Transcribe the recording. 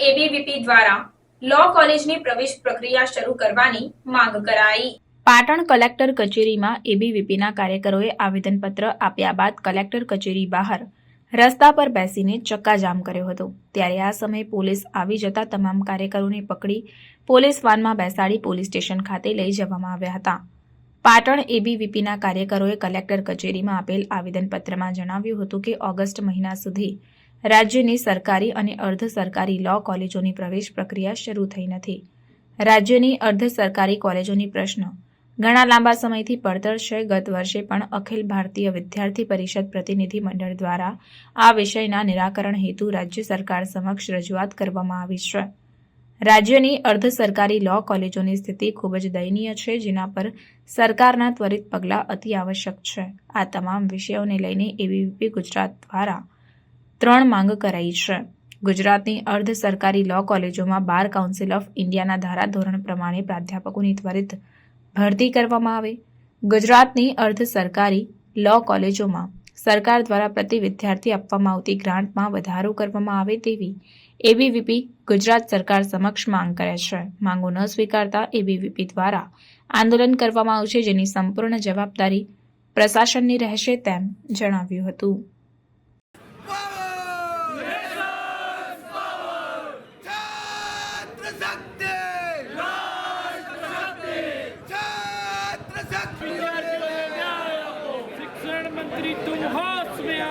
ABVP દ્વારા લો કોલેજની પ્રવેશ પ્રક્રિયા શરૂ કરવાની માંગ કરાઈ. પાટણ કલેક્ટર કચેરીમાં એબીવીપીના કાર્યકરોએ આવેદનપત્ર આપ્યા બાદ કલેક્ટર કચેરી બહાર રસ્તા પર બેસીને ચક્કાજામ કર્યો હતો. ત્યારે આ સમયે પોલીસ આવી જતા તમામ કાર્યકરોને પકડી પોલીસ વાનમાં બેસાડી પોલીસ સ્ટેશન ખાતે લઈ જવામાં આવ્યા હતા. પાટણ એબીવીપીના કાર્યકરોએ કલેક્ટર કચેરીમાં આપેલ આવેદનપત્રમાં જણાવ્યું હતું કે ઓગસ્ટ મહિના સુધી રાજ્યની સરકારી અને અર્ધ સરકારી લો કોલેજોની પ્રવેશ પ્રક્રિયા શરૂ થઈ નથી. રાજ્યની અર્ધ સરકારી કોલેજોની પ્રશ્ન. ઘણા લાંબા સમયથી પડતર છે. ગત વર્ષે પણ અખિલ ભારતીય વિદ્યાર્થી પરિષદ પ્રતિનિધિ મંડળ દ્વારા આ વિષયના નિરાકરણ હેતુ રાજ્ય સરકાર સમક્ષ રજૂઆત કરવામાં આવી છે. રાજ્યની અર્ધ સરકારી લો કોલેજોની સ્થિતિ ખૂબ જ દયનીય છે, જેના પર સરકારના ત્વરિત પગલાં અતિ આવશ્યક છે. આ તમામ વિષયોને લઈને એબીવીપી ગુજરાત દ્વારા ત્રણ માંગ કરાઈ છે. ગુજરાતની અર્ધ સરકારી લો કોલેજોમાં બાર કાઉન્સિલ ઓફ ઇન્ડિયાના ધારાધોરણ પ્રમાણે પ્રાધ્યાપકોની ત્વરિત ભરતી કરવામાં આવે. ગુજરાતની અર્ધ સરકારી લો કોલેજોમાં સરકાર દ્વારા પ્રતિ વિદ્યાર્થી આપવામાં આવતી ગ્રાન્ટમાં વધારો કરવામાં આવે તેવી એબીવીપી ગુજરાત સરકાર સમક્ષ માંગ કરે છે. માંગો ન સ્વીકારતા એબીવીપી દ્વારા આંદોલન કરવામાં આવશે જેની સંપૂર્ણ જવાબદારી પ્રશાસનની રહેશે તેમ જણાવ્યું હતું. ਸੰਨ ਮੰਤਰੀ ਤੂੰ ਹਾਸਮਿਆ